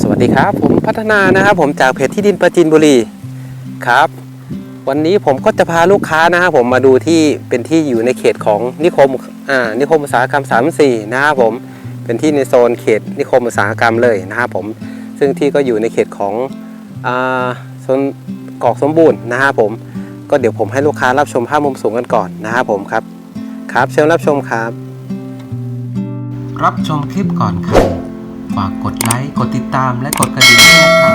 สวัสดีครับ ผมพัฒนานะครับผมจากเพจที่ดินประจินบุรีครับ วันนี้ผมก็จะพาลูกค้านะครับผมมาดูที่เป็นที่อยู่ในเขตของนิคมอ่านิคมอุตสาหกรรม 34 นะครับผมเป็นที่ในโซนเขตนิคมอุตสาหกรรมเลยนะครับผมซึ่งที่ก็อยู่ในเขตของอ่าโซนกอกสมบูรณ์นะครับผมก็เดี๋ยวผมให้ลูกค้ารับชมภาพมุมสูงกันก่อนนะครับผมครับครับเชิญรับชมครับ รับชมคลิปก่อนครับ ฝากกดไลค์ กดติดตามและกดกระดิ่งด้วยนะครับ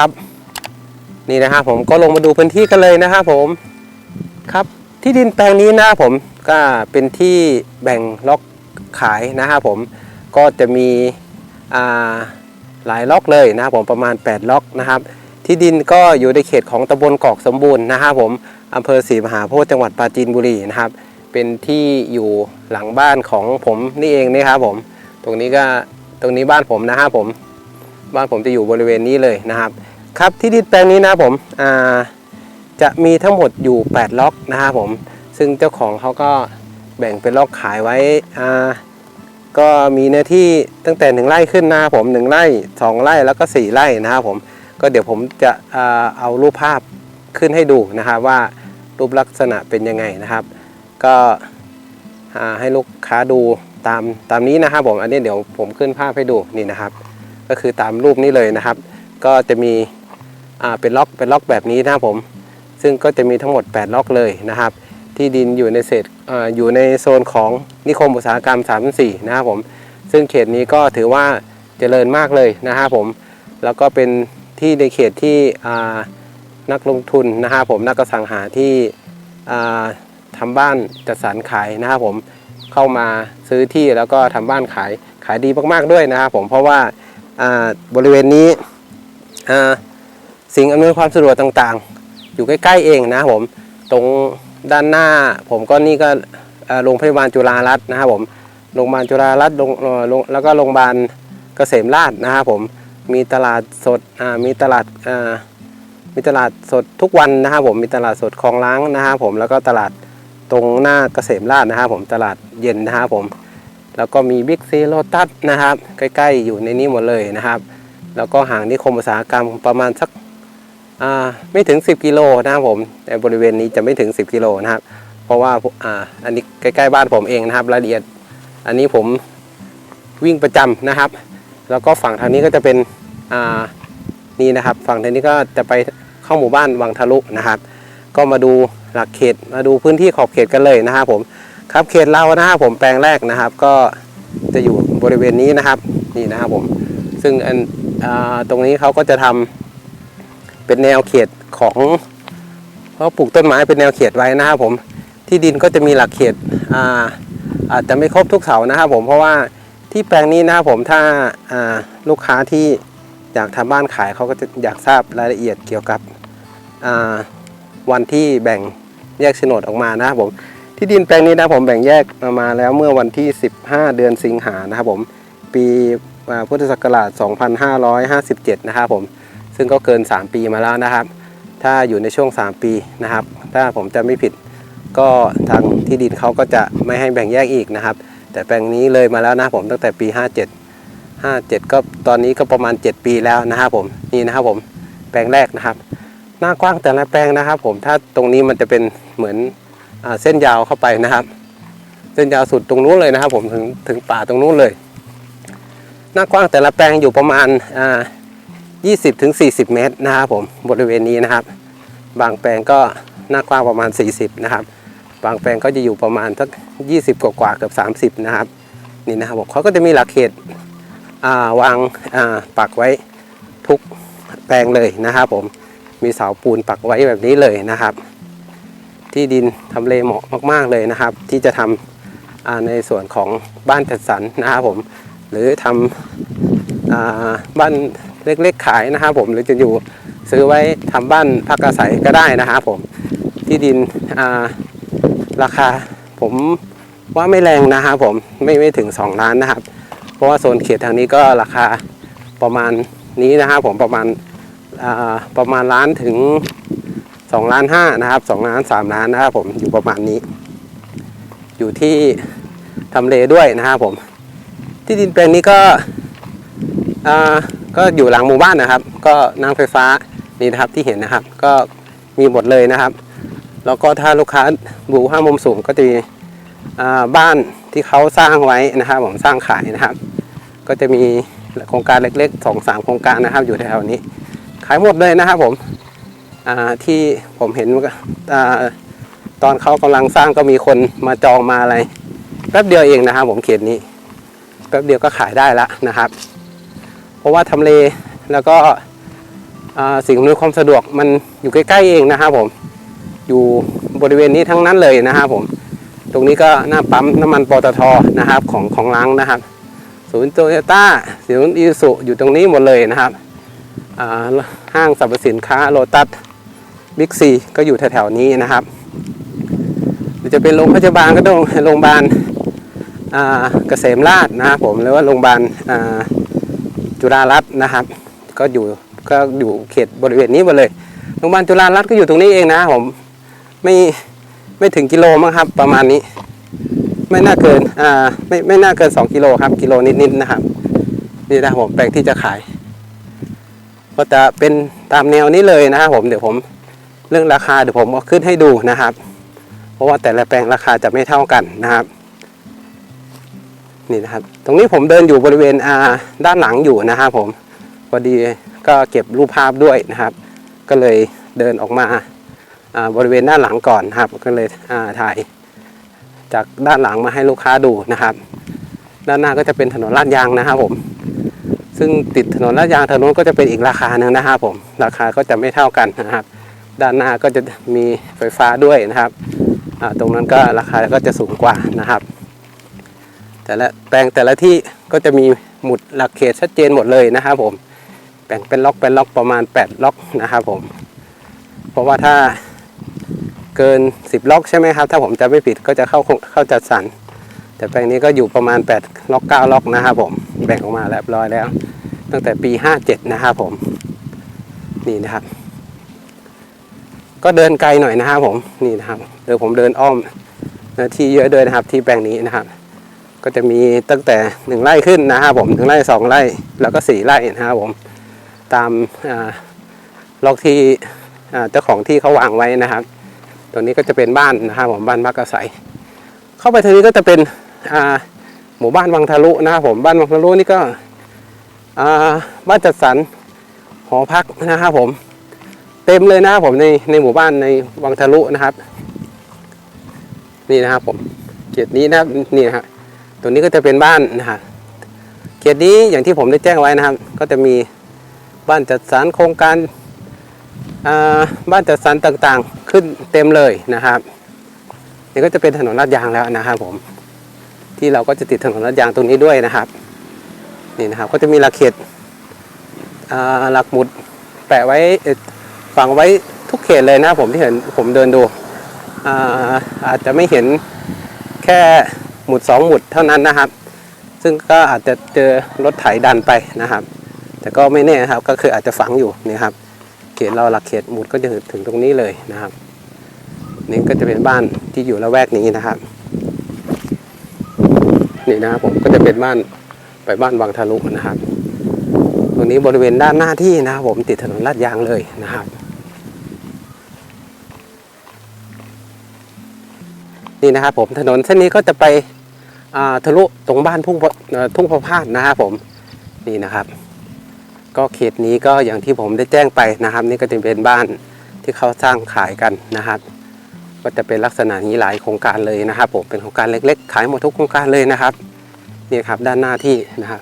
ครับ นี่นะครับผมก็ลงมาดูพื้นที่กันเลยนะครับผมครับที่ดินแปลงนี้นะครับผมก็เป็นที่แบ่งล็อกขายนะครับผมก็จะมีหลายล็อกเลยนะครับผมประมาณ 8 ล็อกนะครับ ที่ดินก็อยู่ในเขตของตำบลกอกสมบูรณ์นะครับผมอำเภอศรีมหาโพธิ์จังหวัดปราจีนบุรีนะครับ เป็นที่อยู่หลังบ้านของผมนี่เองนะครับผม ตรงนี้ก็ตรงนี้บ้านผมนะครับผม บ้านผมจะอยู่บริเวณนี้เลยนะครับ ครับที่ดินแปลงนี้นะผมอ่าจะมีทั้งหมดอยู่ 8 ล็อกนะครับผม ซึ่งเจ้าของเขาก็แบ่งเป็นล็อกขายไว้อ่าก็มีเนื้อที่ตั้งแต่ 1 ไร่ขึ้นนะครับผม 1 ไร่ 2 ไร่แล้วก็ 4 ไร่นะครับผม ก็เดี๋ยวผมจะเอารูปภาพขึ้นให้ดูนะครับว่ารูปลักษณะเป็นยังไงนะครับ ก็ให้ลูกค้าดูตามตามนี้นะครับผม อันนี้เดี๋ยวผมขึ้นภาพให้ดูนี่นะครับ ก็คือตามรูปนี้เลยนะครับ ก็จะมี เป็นล็อกเป็นล็อกแบบนี้นะครับผม ซึ่งก็จะมีทั้งหมด 8 ล็อกเลยนะครับ ที่ดินอยู่ในเศษอ่าอยู่ในโซนของนิคมอุตสาหกรรม34นะครับผม ซึ่งเขตนี้ก็ถือว่าเจริญมากเลยนะครับผม แล้วก็เป็นที่ในเขตที่อ่านักลงทุนนะครับผมนักกสังหาที่อ่าทำบ้านจัดสรรขายนะครับผมเข้ามาซื้อที่แล้วก็ทำบ้านขายขายดีมากๆด้วยนะครับผมเพราะว่าอ่าบริเวณนี้อ่า สิ่งอำนวยความสะดวกต่างๆ อยู่ใกล้ๆเองนะครับผม ตรงด้านหน้าผมก็นี่ก็โรงพยาบาลจุฬารัตน์นะครับผม โรงพยาบาลจุฬารัตน์แล้วก็โรงพยาบาลเกษมราชนะครับผม มีตลาดสดมีตลาดมีตลาดสดทุกวันนะครับผม มีตลาดสดคลองล้างนะครับผม แล้วก็ตลาดตรงหน้าเกษมราชนะครับผม ตลาดเย็นนะครับผม แล้วก็มีบิ๊กซีโลตัสนะครับ ใกล้ๆอยู่ในนี้หมดเลยนะครับ แล้วก็ห่างนิคมอุตสาหกรรมประมาณสัก ไม่ถึง 10 กิโลนะครับผมแต่บริเวณนี้จะไม่ถึง 10 กิโลนะครับ เพราะว่าอ่าอันนี้ใกล้ๆบ้านผมเองนะครับ รายละเอียด อันนี้ผมวิ่งประจำนะครับ แล้วก็ฝั่งทางนี้ก็จะเป็นอ่านี่นะครับ ฝั่งทางนี้ก็จะไปเข้าหมู่บ้านวังทะลุนะครับ ก็มาดูหลักเขตมาดูพื้นที่ขอบเขตกันเลยนะครับผมครับเขตเรานะครับผมแปลงแรกนะครับ ก็จะอยู่บริเวณนี้นะครับนี่นะครับผมซึ่งอันอ่าตรงนี้เขาก็จะทำ เป็นแนวเขตของเขาปลูกต้นไม้เป็นแนวเขตไว้นะครับผมที่ดินก็จะมีหลักเขตอ่าอาจจะไม่ครบทุกเสานะครับผมเพราะว่าที่แปลงนี้นะครับผมถ้าอ่าลูกค้าที่อยากทำบ้านขายเขาก็จะอยากทราบรายละเอียดเกี่ยวกับอ่าวันที่แบ่งแยกโฉนดออกมานะครับผมที่ดินแปลงนี้นะผมแบ่งแยกมาแล้วเมื่อวันที่ 15 เดือนสิงหานะครับผมปีพุทธศักราช 2557 นะครับผม ซึ่งก็เกิน 3 ปีมาแล้วนะครับ ถ้าอยู่ในช่วง 3 ปีนะครับ ถ้าผมจะไม่ผิดก็ทางที่ดินเขาก็จะไม่ให้แบ่งแยกอีกนะครับ แต่แปลงนี้เลยมาแล้วนะผมตั้งแต่ปี 57 57 ก็ตอนนี้ก็ประมาณ 7 ปีแล้วนะครับผมนี่นะครับผมแปลงแรกนะครับ หน้ากว้างแต่ละแปลงนะครับ ผมถ้าตรงนี้มันจะเป็นเหมือนอเส้นยาวเข้าไปนะครับ เส้นยาวสุดตรงนู้นเลยนะครับ ผมถึงถึงป่าตรงนู้นเลย หน้ากว้างแต่ละแปลงอยู่ประมาณอ่า 20ถึง40 เมตรนะครับผมบริเวณนี้นะครับ บางแปลงก็หน้ากว้างประมาณ 40 นะครับ บางแปลงก็จะอยู่ประมาณสัก 20 กว่ากว่าเกือบ30 นะครับ นี่นะครับผมเขาก็จะมีหลักเขตาวางาปักไว้ทุกแปลงเลยนะครับผมมีเสาปูนปักไว้แบบนี้เลยนะครับ ที่ดินทำเลเหมาะมาก ๆเลยนะครับ ที่จะทำอ่าในส่วนของบ้านจัดสรรนะครับผมหรือทำอบ้าน เล็กๆขายนะครับผมหรือจะอยู่ซื้อไว้ทำบ้านพักอาศัยก็ได้นะครับผมที่ดินาราคาผมว่าไม่แรงนะครับผมไม่ไม่ถึง 2 ล้านนะครับ เพราะว่าโซนเขตทางนี้ก็ราคาประมาณนี้นะครับผมประมาณาประมาณล้านถึง2ล้านห้านะครับ2ล้าน3ล้านนะครับผมอยู่ประมาณนี้ อยู่ที่ทำเลด้วยนะครับผม ที่ดินแปลงนี้ก็อ่า ก็อยู่หลังหมู่บ้านนะครับ ก็นางไฟฟ้านี่นะครับที่เห็นนะครับ ก็มีหมดเลยนะครับ แล้วก็ถ้าลูกค้าบูห้ามุมสูงก็จะมีอ่าบ้านที่เขาสร้างไว้นะครับ ผมสร้างขายนะครับ ก็จะมีโครงการเล็กๆสองสามโครงการนะครับ อยู่แถวๆนี้ ขายหมดเลยนะครับผมอ่าที่ผมเห็นอาตอนเขากำลังสร้างก็มีคนมาจองมาอะไร แป๊บเดียวเองนะครับ ผมเขตนี้ แป๊บเดียวก็ขายได้ละนะครับ เพราะว่าทำเลแล้วก็สิ่งอำนวยความสะดวกมันอยู่ใกล้ๆเองนะครับผมอยู่บริเวณนี้ทั้งนั้นเลยนะครับผม ตรงนี้ก็หน้าปั๊มน้ำมันปตทนะครับของของล้างนะครับศูนย์โตโยต้าศูนย์อีสุอยู่ตรงนี้หมดเลยนะครับห้างสรรพสินค้าโลตัสบิ๊กซีก็อยู่แถวๆนี้นะครับหรือจะเป็นโรงพยาบาลก็ต้องโรงพยาบาลเกษมราชนะครับผมหรือว่าโรงพยาบาล จุฬารัตน์นะครับ ก็อยู่ก็อยู่เขตบริเวณนี้หมดเลยโรงพยาบาลจุฬารัตน์ก็อยู่ตรงนี้เองนะผมไม่ไม่ถึงกิโลมั้งครับ ประมาณนี้ ไม่น่าเกินอ่าไม่ไม่น่าเกิน 2 กิโลครับ กิโลนิดๆนะครับนี่นะผมแปลงที่จะขาย ก็จะเป็นตามแนวนี้เลยนะครับผมเดี๋ยวผมเรื่องราคาเดี๋ยวผมเอาขึ้นให้ดูนะครับ เพราะว่าแต่ละแปลงราคาจะไม่เท่ากันนะครับ นี่นะครับ ตรงนี้ผมเดินอยู่บริเวณอาด้านหลังอยู่นะครับผมพอดีก็เก็บรูปภาพด้วยนะครับ ก็เลยเดินออกมาบริเวณด้านหลังก่อนครับ ก็เลยถ่ายจากด้านหลังมาให้ลูกค้าดูนะครับ ด้านหน้าก็จะเป็นถนนลาดยางนะครับผม ซึ่งติดถนนลาดยางถนนก็จะเป็นอีกราคาหนึ่งนะครับผม ราคาก็จะไม่เท่ากันนะครับ ด้านหน้าก็จะมีไฟฟ้าด้วยนะครับตรงนั้นก็ราคาก็จะสูงกว่านะครับ แต่ละแปลงแต่ละที่ก็จะมีหมุดหลักเขตชัดเจนหมดเลยนะครับผมแบ่งเป็นล็อกเป็นล็อกประมาณ 8 ล็อกนะครับผม เพราะว่าถ้าเกิน 10 ล็อกใช่ไหมครับ ถ้าผมจะไม่ผิดก็จะเข้าเข้าจัดสรรแต่แปลงนี้ก็อยู่ประมาณ 8 ล็อก 9 ล็อกนะครับผม แบ่งออกมาเรียบร้อยแล้ว ตั้งแต่ปี 57 นะครับผม นี่นะครับ ก็เดินไกลหน่อยนะครับผม นี่นะครับ เดี๋ยวผมเดินอ้อมที่เยอะด้วยนะครับที่แปลงนี้นะครับ ก็จะมีตั้งแต่1ไร่ขึ้นนะครับผมถึงไร่2ไร่แล้วก็4ไร่นะครับผมตามาล็อกที่เจ้าของที่เขาวางไว้นะครับตรงนี้ก็จะเป็นบ้านนะครับผมบ้านพักอาศัย เข้าไปทางนี้ก็จะเป็นหมู่บ้านวังทะลุนะครับผมบ้านวังทะลุนี่ก็บ้านจัดสรรหอพักนะครับผม เต็มเลยนะครับผมในในหมู่บ้านในวังทะลุนะครับ นี่นะครับผมเขตนี้นะครับนี่นะครับ ตรงนี้ก็จะเป็นบ้านนะครับเขตนี้อย่างที่ผมได้แจ้งไว้นะครับ ก็จะมีบ้านจัดสรรโครงการบ้านจัดสรรต่างๆ ขึ้นเต็มเลยนะครับนี่ก็จะเป็นถนนลาดยางแล้วนะครับผม ที่เราก็จะติดถนนลาดยางตรงนี้ด้วยนะครับนี่นะครับก็จะมีหลักเขตหลักหมุดแปะไว้ฝังไว้ทุกเขตเลยนะผมที่เห็นผมเดินดูอาอาจจะไม่เห็นแค่ หมุดสองหมุดเท่านั้นนะครับ ซึ่งก็อาจจะเจอรถไถดันไปนะครับ แต่ก็ไม่แน่นครับก็คืออาจจะฝังอยู่นี่ครับ เขตเราหลักเขตหมุดก็จะถึงตรงนี้เลยนะครับ นี่ก็จะเป็นบ้านที่อยู่ละแวกนี้นะครับ นี่นะครับผมก็จะเป็นบ้านไปบ้านวังทะลุนะครับ ตรงนี้บริเวณด้านหน้าที่นะครับผมติดถนนลาดยางเลยนะครับ นี่นะครับผมถนนเส้นนี้ก็จะไปทะลุตรงบ้านทุ่งทุ่งพะพาดนะครับผมนี่นะครับ ก็เขตนี้ก็อย่างที่ผมได้แจ้งไปนะครับ นี่ก็จะเป็นบ้านที่เขาสร้างขายกันนะครับ ก็จะเป็นลักษณะนี้หลายโครงการเลยนะครับ ผมเป็นโครงการเล็ก ๆ ขายหมดทุกโครงการเลยนะครับนี่ครับด้านหน้าที่นะครับ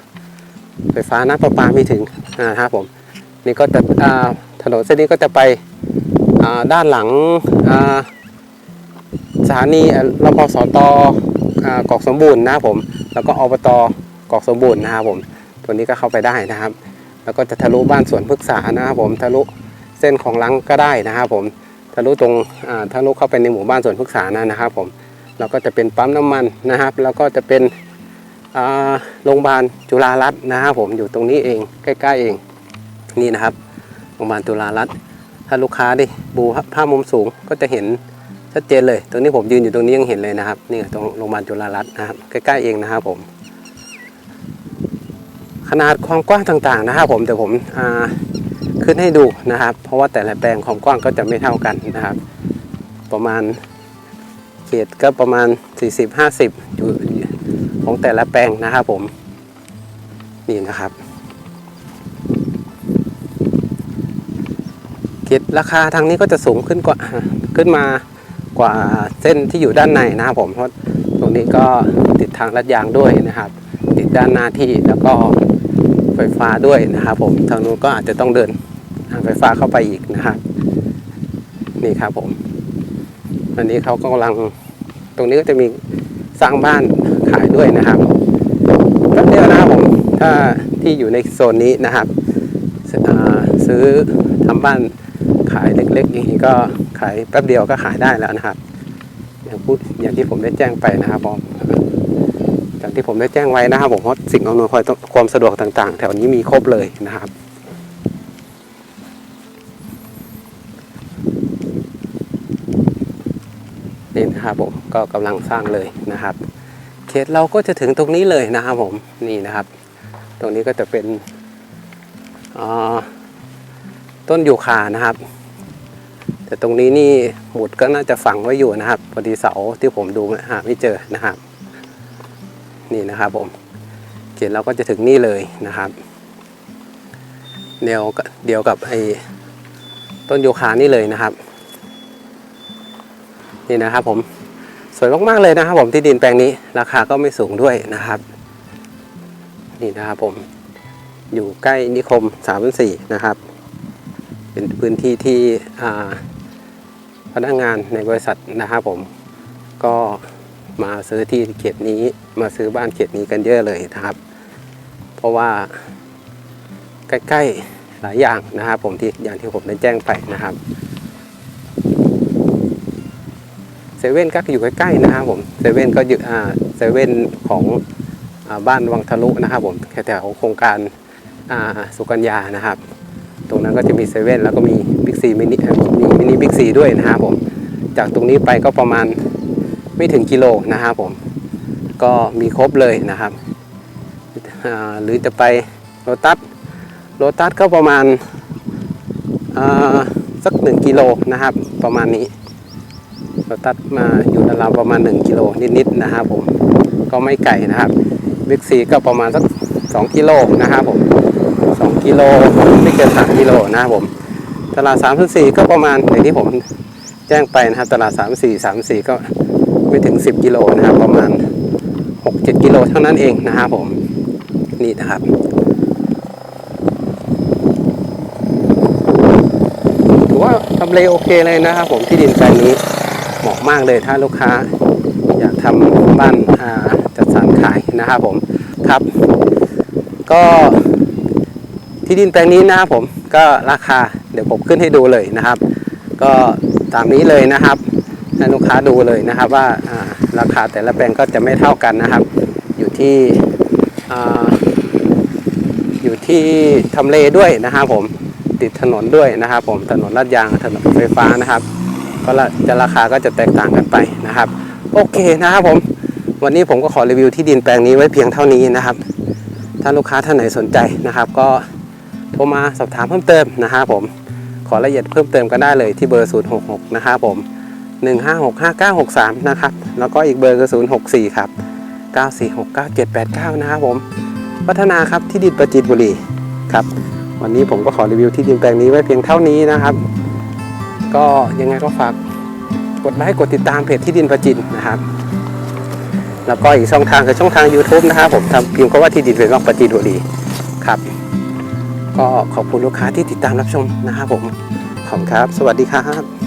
ไฟฟ้าน้ำประปามีถึงนะครับผมนี่ก็จะถนนเส้นนี้ก็จะไปด้านหลังอ สถานีรพสตกอกสมบูรณ์นะครับผม แล้วก็อบตกอกสมบูรณ์นะครับผม ตัวนี้ก็เข้าไปได้นะครับ แล้วก็จะทะลุบ้านสวนพฤกษานะครับผม ทะลุเส้นของลังก็ได้นะครับผม ทะลุตรงทะลุเข้าไปในหมู่บ้านสวนพฤกษานะนะครับผม แล้วก็จะเป็นปั๊มน้ำมันนะครับ แล้วก็จะเป็นโรงพยาบาลจุฬารัตน์นะครับผม อยู่ตรงนี้เอง ใกล้ๆเอง นี่นะครับ โรงพยาบาลจุฬารัตน์ถ้าลูกค้าดิดูภาพมุมสูงก็จะเห็น ชัดเจนเลย ตรงนี้ผมยืนอยู่ตรงนี้ยังเห็นเลยนะครับ นี่ตรงโรงพยาบาลจุฬารัตน์นะครับ ใกล้ๆเองนะครับผม ขนาดความกว้างต่างๆนะครับ ผมเดี๋ยวผมขึ้นให้ดูนะครับ เพราะว่าแต่ละแปลงความกว้างก็จะไม่เท่ากันนะครับ ประมาณเขตก็ประมาณ 40-50อยู่ของแต่ละแปลงนะครับผม นี่นะครับเขตราคาทางนี้ก็จะสูงขึ้นกว่าขึ้นมา กว่าเส้นที่อยู่ด้านในนะครับผมเพราะตรงนี้ก็ติดทางลัดยางด้วยนะครับ ติดด้านหน้าที่แล้วก็ไฟฟ้าด้วยนะครับผมทางนู้นก็อาจจะต้องเดินทางไฟฟ้าเข้าไปอีกนะครับนี่ครับผมอันนี้เขาก็กำลังตรงนี้ก็จะมีสร้างบ้านขายด้วยนะครับแป๊บเดียวนะครับผมถ้าที่อยู่ในโซนนี้นะครับซื้อทำบ้านขายเล็กๆอย่างนี้ก็ ขายแป๊บเดียวก็ขายได้แล้วนะครับ อย่างพูดอย่างที่ผมได้แจ้งไปนะครับผมอย่างที่ผมได้แจ้งไว้นะครับผมเพราะสิ่งอำนวยความสะดวกต่าง ๆ แถวนี้มีครบเลยนะครับนี่นะครับผมก็กำลังสร้างเลยนะครับ เขตเราก็จะถึงตรงนี้เลยนะครับผมนี่นะครับ ตรงนี้ก็จะเป็นต้นยูคานะครับ แต่ตรงนี้นี่หมุดก็น่าจะฝังไว้อยู่นะครับพอดีเสาที่ผมดูหาไม่เจอนะครับ นี่นะครับผมเขตเราก็จะถึงนี่เลยนะครับเดียวกับเดียวกับไอ้ต้นโยคานี่เลยนะครับ นี่นะครับผมสวยมากๆเลยนะครับ ผมที่ดินแปลงนี้ราคาก็ไม่สูงด้วยนะครับ นี่นะครับผมอยู่ใกล้นิคมสามสี่นะครับ เป็นพื้นที่ที่อ่า นักงานในบริษัทนะครับผม ก็มาซื้อที่เขตนี้มาซื้อบ้านเขตนี้กันเยอะเลยนะครับ เพราะว่าใกล้ๆหลายอย่างนะครับผมที่อย่างที่ผมได้แจ้งไปนะครับเซเว่นก็อยู่ใกล้ๆนะครับผมเซเว่นก็อยู่อ่าเซเว่นของอบ้านวังทะลุนะครับผมแถวโครงการอ่าสุกัญญานะครับ ตรงนั้นก็จะมีเซเว่นแล้วก็มีบิ๊กซีมินิมีมินิบิ๊กซีด้วยนะครับผมจากตรงนี้ไปก็ประมาณไม่ถึงกิโลนะครับผมก็มีครบเลยนะครับหรือจะไปโรตัสโลตัสก็ประมาณาสักหนึ่งกิโลนะครับ ประมาณนี้โลตัสมาอยู่ราวประมาณ 1กิโลนิดๆนะครับผมก็ไม่ไกลนะครับบิ๊กซีก็ประมาณสัก2กิโลนะครับผม กิโลไม่เกิน3กิโลนะครับผมตลาด3 4ก็ประมาณอย่างที่ผมแจ้งไปนะครับตลาด3 4 3 4ก็ไม่ถึง10กิโลนะครับ ประมาณ6-7กิโลเท่านั้นเองนะครับผมนี่นะครับถือว่าทำเลโอเคเลยนะครับ ผมที่ดินแปลงนี้เหมาะมากเลยถ้าลูกค้าอยากทำบ้านจัดสรรขายนะครับผมครับ ก็ ที่ดินแปลงนี้นะครับผมก็ราคาเดี๋ยวผมขึ้นให้ดูเลยนะครับ ก็ตามนี้เลยนะครับให้ลูกค้าดูเลยนะครับว่าราคาแต่ละแปลงก็จะไม่เท่ากันนะครับ อยู่ที่ออยู่ที่ทำเลด้วยนะครับผมติดถนนด้วยนะครับ ผมถนนลาดยางถนนไฟฟ้านะครับ ก็จะราคาก็จะแตกต่างกันไปนะครับ โอเคนะครับผมวันนี้ผมก็ขอรีวิวที่ดินแปลงนี้ไว้เพียงเท่านี้นะครับ ถ้าลูกค้าท่านไหนสนใจนะครับ ก็ ทรมาสอบถามเพิ่มเติมนะครับผมขอรายละเอียดเพิ่มเติมก็ได้เลยที่เบอร์ 066 นะครับผม 1565963 นะครับ แล้วก็อีกเบอร์ก็064 ครับ 9469789 นะครับผม พัฒนาครับที่ดินประจิตบุรีครับ วันนี้ผมก็ขอรีวิวที่ดินแปลงนี้ไว้เพียงเท่านี้นะครับ ก็ยังไงก็ฝากกดไลค์กดติดตามเพจที่ดินประจินนะครับ แล้วก็อีกช่องทางคือช่องทาง YouTube นะครับผมทำพิมพ์คำว่าที่ดินเป็นร่องประจินบุรีครับ ก็ขอบคุณลูกค้าที่ติดตามรับชมนะครับผมขอบคุณครับ สวัสดีครับ